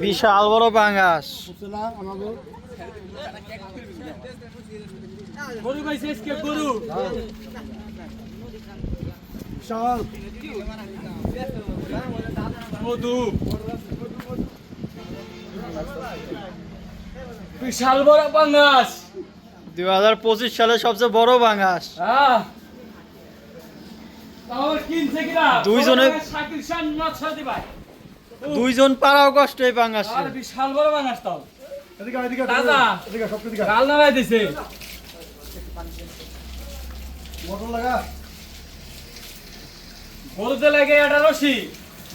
বিশাল বড় পাঙ্গাস। বিশাল। বড় পাঙ্গাস। দুই হাজার পঁচিশ সালে সবচেয়ে বড় পাঙ্গাস। হ্যাঁ দুইজনে- দুইজন পাড়াও কষ্ট এই পাঙ্গাস আর বিশাল বড় পাঙ্গাস তাও এদিকে এদিকে দাদা। এদিকে সব এদিকে। গাল নাড়াই দিছে। মোটর লাগা। গরুতে লাগে একটা রশি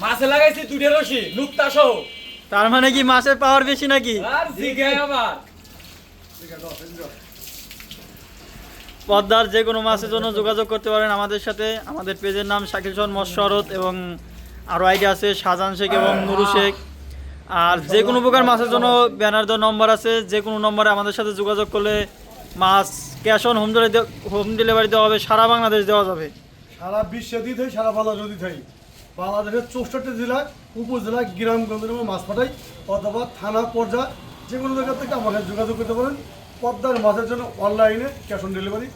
মাছে লাগাইছে দুইটা রশি লুকতা সহ। তার মানে কি মাছের পাওয়ার বেশি নাকি? আর জিগে আবার। পদ্মার যে কোনো মাছের জন্য যোগাযোগ করতে পারেন আমাদের সাথে। আমাদের পেজের নাম শাকিল সন মৎস্যরত এবং আরও আইডি আছে, শাহজাহান শেখ এবং নুরু শেখ। আর যে কোনো প্রকার মাছের জন্য ব্যানার দেওয়ার নম্বর আছে, যে কোনো নম্বরে আমাদের সাথে যোগাযোগ করলে মাছ cash on home delivery home delivery দেওয়া হবে, সারা বাংলাদেশ দেওয়া যাবে। সারা বিশ্বে দিতে সারা বাংলাদেশ দিতে বাংলাদেশের চৌষট্টি জেলায় উপজেলা, গ্রামগঞ্জের মাছ পাঠাই অথবা থানা পর্যায়ে যে কোনো জায়গা থেকে আমার সাথে যোগাযোগ করতে পারেন। পদ্মার মাছের জন্য অনলাইনে ক্যাশ অন ডেলিভারি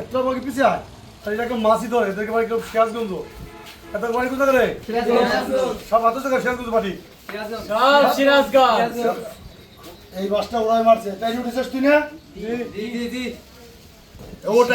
একটা আমাকে পিছিয়ে আয়। আর এটাকে মাছই ধরে, এদেরকে কেউ সিরাজগঞ্জ এত বাড়ি কোথা রে সব হাতে জায়গায় সিরাজগঞ্জ সব সিরাজগঞ্জ। এই বাসটা ওরাই মারছে। তাই নোটিস তুই না? জি জি জি। ওটা